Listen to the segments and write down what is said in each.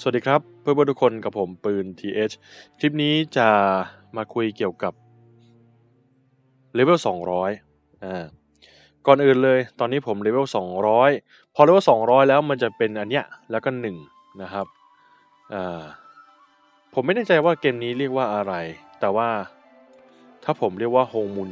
สวัสดีครับเพื่อนๆทุกคนกับผมปืน TH คลิปนี้จะมาคุยเกี่ยวกับเลเวล200อ่าก่อนอื่นเลย ตอนนี้ผมเลเวล200 พอเลเวล200 แล้วมันจะเป็นอันเนี้ยแล้วก็ 1 นะครับอ่าผมไม่แน่ใจว่าเกมนี้เรียกว่าอะไร แต่ว่าถ้าผมเรียกว่าโฮมุน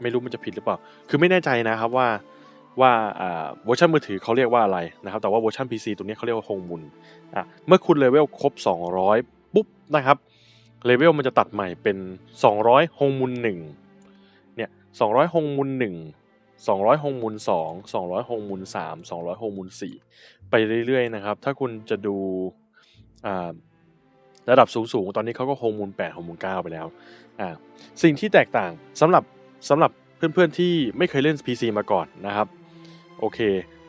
ไม่รู้มันจะผิดหรือเปล่า คือไม่แน่ใจนะครับว่า ว่าเวอร์ชันมือถือเขาเรียกว่าอะไรนะครับ แต่ว่าเวอร์ชัน PC ตัวนี้เขาเรียกว่าโฮมุนอะเมื่อคุณเลเวลครบ 200 ปุ๊บนะครับเลเวลมันจะตัดใหม่เป็น 200ฮงมุน1เนี่ย200ฮงมุน1 200ฮงมุน2 200ฮงมุน3 200ฮงมุน4ไปเรื่อยๆนะครับ ถ้าคุณจะดูระดับสูงๆ ตอนนี้เขาก็ฮงมุน8ฮงมุน9ไปแล้วอ่าสิ่งที่แตกต่างสำหรับสำหรับเพื่อนๆที่ไม่เคยเล่น PC มาก่อนนะครับ โอเค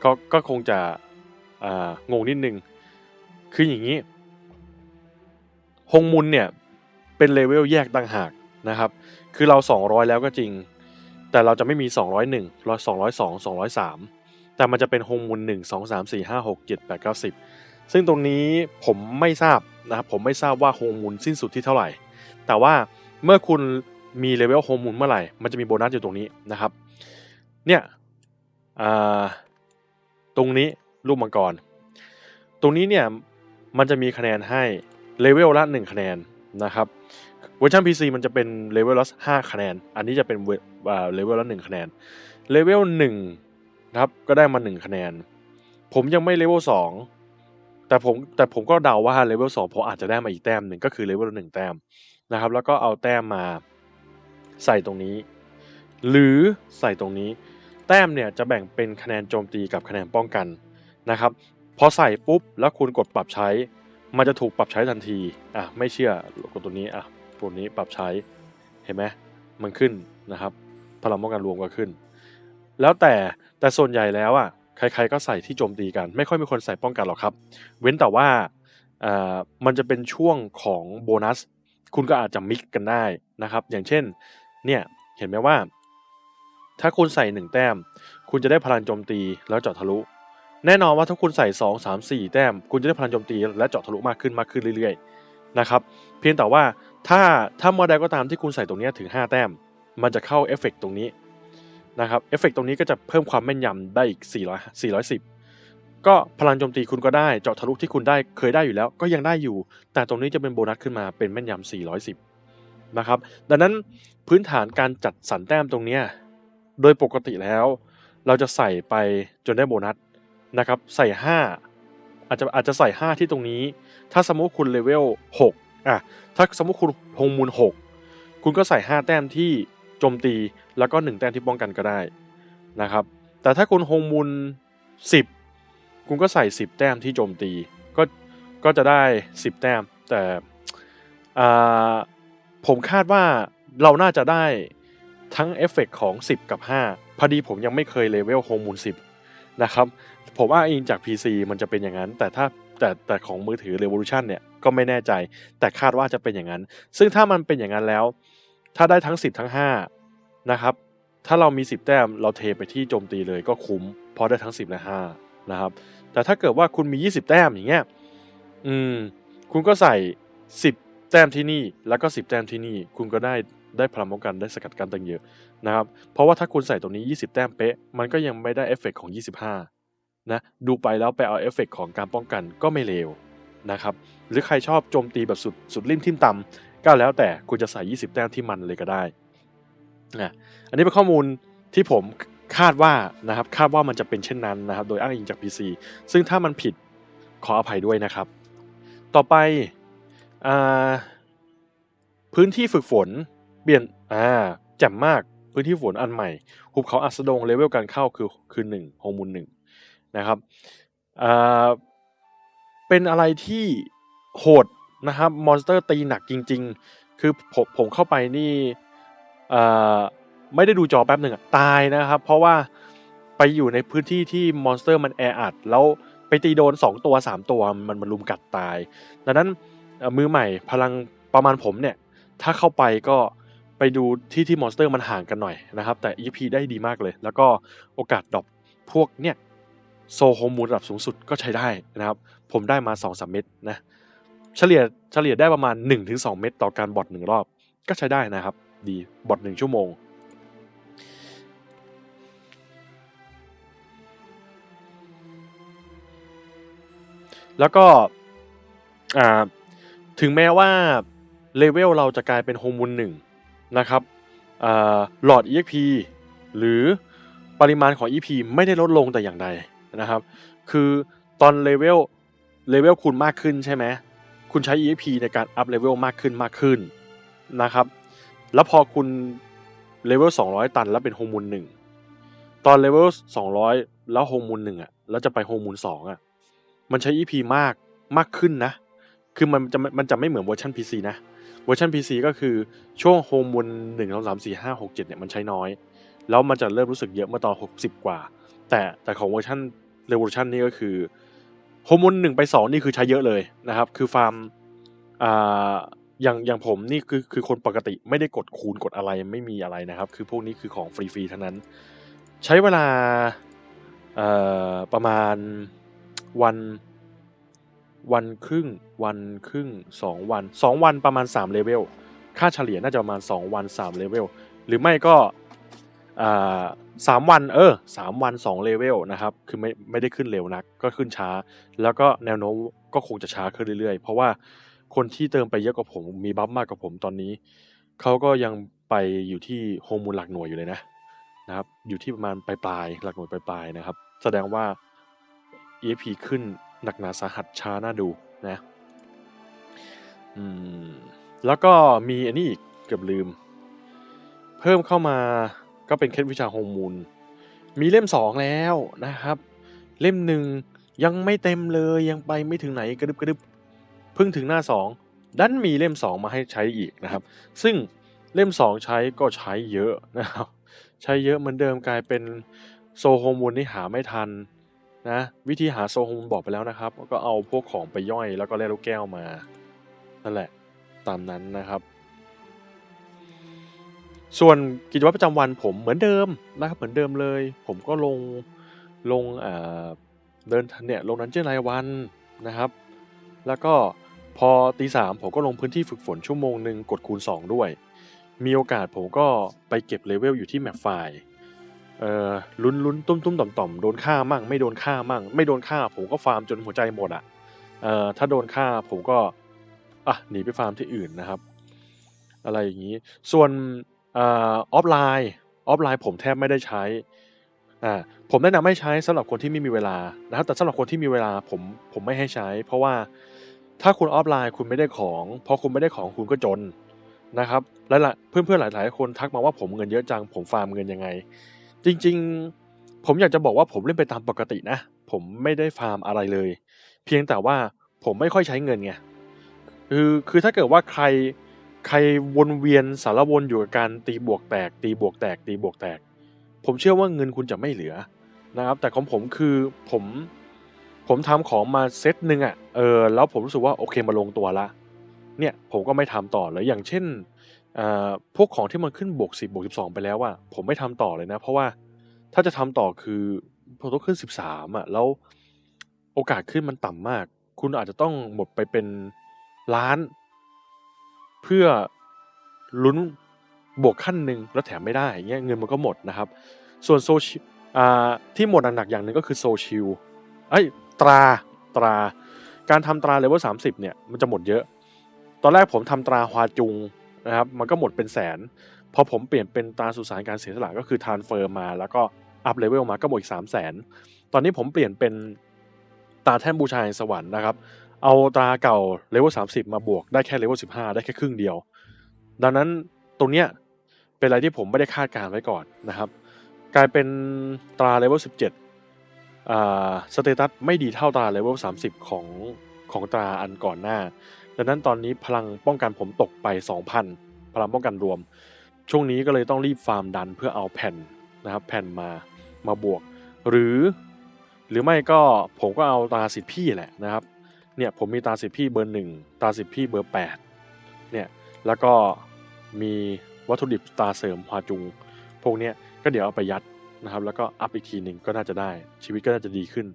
ก็ก็คงจะงงนิดนึง คืออย่างนี้ฮงมุนเนี่ยเป็นเลเวลแยกต่างหากนะครับ คือเรา 200 แล้วก็จริง แต่เราจะไม่มี 201 202 203 แต่มันจะเป็นฮงมุน 1 2 3 4 5 6 7 8 9 10 ซึ่งตรงนี้ผมไม่ทราบนะครับผมไม่ทราบว่าฮงมุนสิ้นสุดที่เท่าไหร่ แต่ว่าเมื่อคุณมีเลเวลโฮมุนเมื่อไหร่ มันจะมีโบนัสอยู่ตรงนี้นะครับ เนี่ย ตรงนี้รูปมังกร ตรงนี้เนี่ยมันจะมีคะแนนให้เลเวลละ 1 คะแนนนะครับเวอร์ชัน PC มันจะเป็นเลเวลละ5คะแนน อันนี้จะเป็นเลเวลละ 1 คะแนนเลเวล1นะครับก็ได้มา 1 คะแนน ผมยังไม่เลเวล2แต่ผมแต่ผมก็เดาว่าเลเวล2ผมอาจจะได้มาอีกแต้มหนึ่งก็คือเลเวลหนึ่งแต้มนะครับแล้วก็เอาแต้มมาใส่ตรงนี้ หรือใส่ตรงนี้ แต้มเนี่ยจะแบ่งเป็นคะแนนโจมตีกับคะแนนป้องกันนะครับพอใส่ปุ๊บแล้วคุณกดปรับใช้ มันจะถูกปรับใช้ทันทีอะไม่เชื่อกดตัวนี้อะตัวนี้ปรับใช้เห็นไหมมันขึ้นนะครับ พลังป้องกันรวมก็ขึ้น แล้วแต่แต่ส่วนใหญ่แล้วอะใครๆก็ใส่ที่โจมตีกัน ไม่ค่อยมีคนใส่ป้องกันหรอกครับ เว้นแต่ว่าอ่ามันจะเป็นช่วงของโบนัส คุณก็อาจจะมิกกันได้นะครับ อย่างเช่นเนี่ยเห็นไหมว่า ถ้าคุณใส่หนึ่งแต้ม คุณจะได้พลังโจมตีแล้วเจาะทะลุ แน่นอนว่าถ้าคุณใส่ 2 3 4 แต้ม คุณจะได้พลังโจมตีและเจาะทะลุมากขึ้นมากขึ้นเรื่อยๆนะครับเพียงแต่ว่าถ้าถ้าเมื่อใดก็ตามที่คุณใส่ตรงนี้ถึง 5 แต้ม มันจะเข้าเอฟเฟกตรงนี้นะครับเอฟเฟกตรงนี้ก็จะเพิ่มความแม่นยำได้อีก 400 410 ก็พลังโจมตีคุณก็ได้เจาะทะลุที่คุณได้เคยได้อยู่แล้ว ก็ยังได้อยู่ แต่ตรงนี้จะเป็นโบนัสขึ้นมาเป็นแม่นยำ410นะครับดังนั้นพื้นฐานการจัดสรรแต้มตรงนี้ โดยปกติแล้ว เราจะใส่ไปจนได้โบนัสนะครับ ใส่ 5 อาจจะอาจจะใส่ 5 ที่ตรงนี้ ถ้าสมมติคุณเลเวล6อะถ้าสมมติคุณฮงมูล 6 คุณก็ใส่ 5 แต้มที่โจมตีแล้วก็ 1 แต้มที่ป้องกันก็ได้นะครับ แต่ถ้าคุณฮงมูล 10 คุณก็ใส่ 10 แต้มที่โจมตีก็ก็จะได้ 10 แต้มแต่ผมคาดว่าเราน่าจะได้ ทั้งเอฟเฟกของ 10 กับ 5 พอดีผมยังไม่เคยเลเวลโฮมูล10 นะครับ ผมว่าอิงจาก PC มันจะเป็นอย่างนั้น แต่ถ้าแต่แต่ของมือถือ Revolution เนี่ยก็ไม่แน่ใจ แต่คาดว่าจะเป็นอย่างนั้น ซึ่งถ้ามันเป็นอย่างนั้นแล้ว ถ้าได้ทั้ง 10 ทั้ง 5 นะครับ ถ้าเรามี 10 แต้มเราเทไปที่โจมตีเลยก็คุ้มเพราะได้ทั้ง 10 และ 5 นะครับ แต่ถ้าเกิดว่าคุณมี 20 แต้มอย่างเงี้ยอืมคุณก็ใส่ 10 แต้มที่นี่แล้วก็ 10 แต้มที่นี่ คุณก็ได้ ได้พลังป้องกันได้สกัดกันตั้งเยอะนะครับเพราะว่าถ้าคุณใส่ตรงนี้ 20 แต้มเป๊ะ มันก็ยังไม่ได้เอฟเฟกของ 25 นะดูไปแล้วไปเอาเอฟเฟกของการป้องกันก็ไม่เลวนะครับหรือใครชอบโจมตีแบบสุดสุดริมทิ่มตำก็แล้วแต่คุณจะใส่ 20 แต้มที่มันเลยก็ได้นะอันนี้เป็นข้อมูลที่ผมคาดว่านะครับคาดว่ามันจะเป็นเช่นนั้นนะครับโดยอ้างอิงจาก PC ซึ่งถ้ามันผิดขออภัยด้วยนะครับ ต่อไปอพื้นที่ฝึกฝน ลี่ยนอ่าแจ่มมากพื้นที่ฝนอันใหม่หุบเขาอัสดงเลเวลการเข้าคือคือหนึ่งโฮมูลหนึ่งนะครับอ่าเป็นอะไรที่โหดนะครับมอนสเตอร์ตีหนักจริง ๆ คือผมผมเข้าไปนี่อ่าไม่ได้ดูจอแป๊บหนึ่งตายนะครับ เพราะว่าไปอยู่ในพื้นที่ที่มอนสเตอร์มันแออัดแล้วไปตีโดน 2 ตัว 3 ตัวมันมันลุมกัดตาย ดังนั้นมือใหม่พลังประมาณผมเนี่ย ถ้าเข้าไปก็ ไปดูที่ที่มอนสเตอร์มันห่างกันหน่อยนะครับ แต่ EP ได้ดีมากเลย แล้วก็โอกาสดรอปพวกเนี่ยโซโฮมูลระดับสูงสุดก็ใช้ได้นะครับ ผมได้มา 2-3 เม็ดนะเฉลี่ยเฉลี่ยได้ประมาณ 1-2 เม็ดต่อการบอทหนึ่งรอบ ก็ใช้ได้นะครับ ดีบอทหนึ่งชั่วโมง แล้วก็อ่าถึงแม้ว่าเลเวลเราจะกลายเป็นโฮมูลหนึ่ง นะครับหลอด EXP หรือปริมาณของ EP ไม่ได้ลดลงแต่อย่างใดนะครับ คือตอนเลเวลเลเวลคุณมากขึ้นใช่ไหมคุณใช้ EXP ในการอัพเลเวลมากขึ้นมากขึ้นนะครับ แล้วพอคุณเลเวล200 ตันแล้วเป็นโฮมูลหนึ่งตอนเลเวล200 แล้วโฮมูลหนึ่งอะแล้วจะไปโฮมูลสองอะมันใช้ EP มากมากขึ้นนะ คือมันจะมันจะไม่เหมือนเวอร์ชัน PC นะ วอร์ชัน PC ก็คือช่วงโฮมวนหนึ่งสองสามสี่ห้าหกเจ็ดเนี่ยมันใช้น้อย แล้วมันจะเริ่มรู้สึกเยอะเมื่อตอนหกสิบกว่า แต่แต่ของเวอร์ชันเรวอร์ชันนี่ก็คือโฮมวนหนึ่งไปสองนี่คือใช้เยอะเลยนะครับ คือฟาร์มอ่าอย่างอย่างผมนี่คือคือคนปกติไม่ได้กดคูณกดอะไรไม่มีอะไรนะครับ คือพวกนี้คือของฟรีๆทั้งนั้น ใช้เวลาประมาณวัน วันครึ่ง วันครึ่งสองวันสองวันประมาณสามเลเวลค่าเฉลี่ยน่าจะประมาณสองวันสามเลเวลหรือไม่ก็อ่าสามวันเออสามวันสองเลเวลนะครับคือไม่ไม่ได้ขึ้นเร็วนักก็ขึ้นช้า แล้วก็แนวโน้มก็คงจะช้าขึ้นเรื่อยๆ เพราะว่าคนที่เติมไปเยอะกว่าผมมีบัฟมากกว่าผมตอนนี้เขาก็ยังไปอยู่ที่โฮมูลหลักหน่วยอยู่เลยนะนะครับอยู่ที่ประมาณปลายๆหลักหน่วยปลายๆนะครับ แสดงว่า EXP ขึ้น หนักหนาสาหัสช้าน่าดูนะอืมแล้วก็มีอันนี้อีกเกือบลืม เพิ่มเข้ามาก็เป็นเคล็ดวิชาโฮมมูล มีเล่มสองแล้วนะครับ เล่มหนึ่งยังไม่เต็มเลยยังไปไม่ถึงไหนกระดึบกระดึบเพิ่งถึงหน้าสองดันมีเล่มสองมาให้ใช้อีกนะครับ ซึ่งเล่มสองใช้ก็ใช้เยอะนะครับ ใช้เยอะเหมือนเดิมกลายเป็นโซโฮมูลนี่หาไม่ทัน นะวิธีหาโซฮมบอกไปแล้วนะครับ ก็เอาพวกของไปย่อยแล้วก็แล่ลูกแก้วมานั่นแหละตามนั้นนะครับ ส่วนกิจวัตรประจำวันผมเหมือนเดิมนะครับเหมือนเดิมเลย ผมก็ลงลงเดินเนี่ยลงนั้นเจอรายวันนะครับ แล้วก็พอตีสามผมก็ลงพื้นที่ฝึกฝนชั่วโมงหนึ่งกดคูณ 2 ด้วย มีโอกาสผมก็ไปเก็บเลเวลอยู่ที่แมปไฟล์ เอ่อลุ้นลุ้นตุ้มตุ้มต่อมต่อมโดนฆ่ามั่ง ไม่โดนฆ่ามั่ง ไม่โดนฆ่า ผมก็ฟาร์มจนหัวใจหมดอะเอ่อถ้าโดนฆ่าผมก็อะหนีไปฟาร์มที่อื่นนะครับ อะไรอย่างนี้ ส่วนออฟไลน์ออฟไลน์ผมแทบไม่ได้ใช้อ่าผมแนะนำให้ใช้สำหรับคนที่ไม่มีเวลานะครับแต่สำหรับคนที่มีเวลาผมผมไม่ให้ใช้ เพราะว่าถ้าคุณออฟไลน์คุณไม่ได้ของพอคุณไม่ได้ของคุณก็จนนะครับและละเพื่อนๆหลายๆ คนทักมาว่าผมเงินเยอะจังผมฟาร์มเงินยังไง จริงๆ ผมอยากจะบอกว่าผมเล่นไปตามปกตินะ ผมไม่ได้ฟาร์มอะไรเลย เพียงแต่ว่าผมไม่ค่อยใช้เงินไงคือคือถ้าเกิดว่าใครใครวนเวียนสารวนอยู่กับการตีบวกแตก ตีบวกแตก ตีบวกแตก ผมเชื่อว่าเงินคุณจะไม่เหลือนะครับ แต่ของผมคือผมผมทำของมาเซตหนึ่งอะ่ะเออแล้วผมรู้สึกว่าโอเคมาลงตัวละ เนี่ยผมก็ไม่ทำต่อเลยอย่างเช่น พวกของที่มันขึ้นบวกสิบบวกสิบสองไปแล้วอะผมไม่ทำต่อเลยนะ เพราะว่าถ้าจะทำต่อคือผมต้องขึ้นสิบสามอะแล้วโอกาสขึ้นมันต่ำมาก คุณอาจจะต้องหมดไปเป็นล้าน เพื่อลุ้นบวกขั้นหนึ่งแล้วแถมไม่ได้เงี้ยเงินมันก็หมดนะครับ ส่วนโซชิอ่าที่หมดหนักๆอย่างหนึ่งก็คือโซชิลไอ้ตราตรา การทำตราเลเวลสามสิบเนี่ยมันจะหมดเยอะ ตอนแรกผมทำตราฮวาจุง นะครับ มันก็หมดเป็นแสน พอผมเปลี่ยนเป็นตาสุสานการเสียสละก็คือทานเฟอร์มา แล้วก็อัพเลเวลมาก็หมดอีกสามแสนตอนนี้ผมเปลี่ยนเป็นตาแท่นบูชาสวรรค์นะครับ เอาตาเก่าเลเวลสามสิบมาบวกได้แค่เลเวลสิบห้าได้แค่ครึ่งเดียว ดังนั้นตรงเนี้ยเป็นอะไรที่ผมไม่ได้คาดการณ์ไว้ก่อนนะครับ กลายเป็นตราเลเวลสิบเจ็ดอ่าสเตตัสไม่ดีเท่าตราเลเวลสามสิบของของตราอันก่อนหน้า ดังนั้นตอนนี้พลังป้องกันผมตกไป 2,000 พลังป้องกันรวม ช่วงนี้ก็เลยต้องรีบฟาร์มดันเพื่อเอาแผ่นนะครับแผ่นมามาบวก หรือ หรือไม่ก็ผมก็เอาตาสิทธิ์พี่แหละนะครับเนี่ยผมมีตาสิทธิ์พี่เบอร์หนึ่งตาสิทธิ์พี่เบอร์แปดเนี่ยแล้วก็มีวัตถุดิบตาเสริมฮวาจุง พวกเนี้ยก็เดี๋ยวเอาไปยัดนะครับ แล้วก็อัพอีกทีหนึ่งก็น่าจะได้ชีวิตก็น่าจะดีขึ้น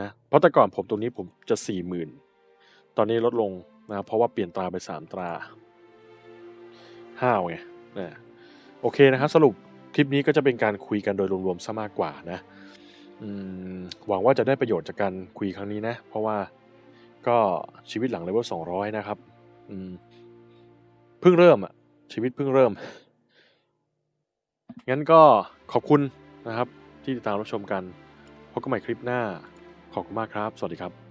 นะเพราะแต่ก่อนผมตรงนี้ผมจะสี่หมื่น อนนี้ลดลงนะเพราะว่าเปลี่ยนตราไปสามตราห้าวไงนะโอเคนะครับสรุปคลิปนี้ก็จะเป็นการคุยกันโดยรวมๆซะมากกว่านะหวังว่าจะได้ประโยชน์จากการคุยครั้งนี้นะ เพราะว่าก็ชีวิตหลังเลเวลสองร้อยนะครับเพิ่งเริ่มอะชีวิตเพิ่งเริ่ม งั้นก็ขอบคุณนะครับ ที่ติดตามรับชมกัน พบกันใหม่คลิปหน้า ขอบคุณมากครับ สวัสดีครับ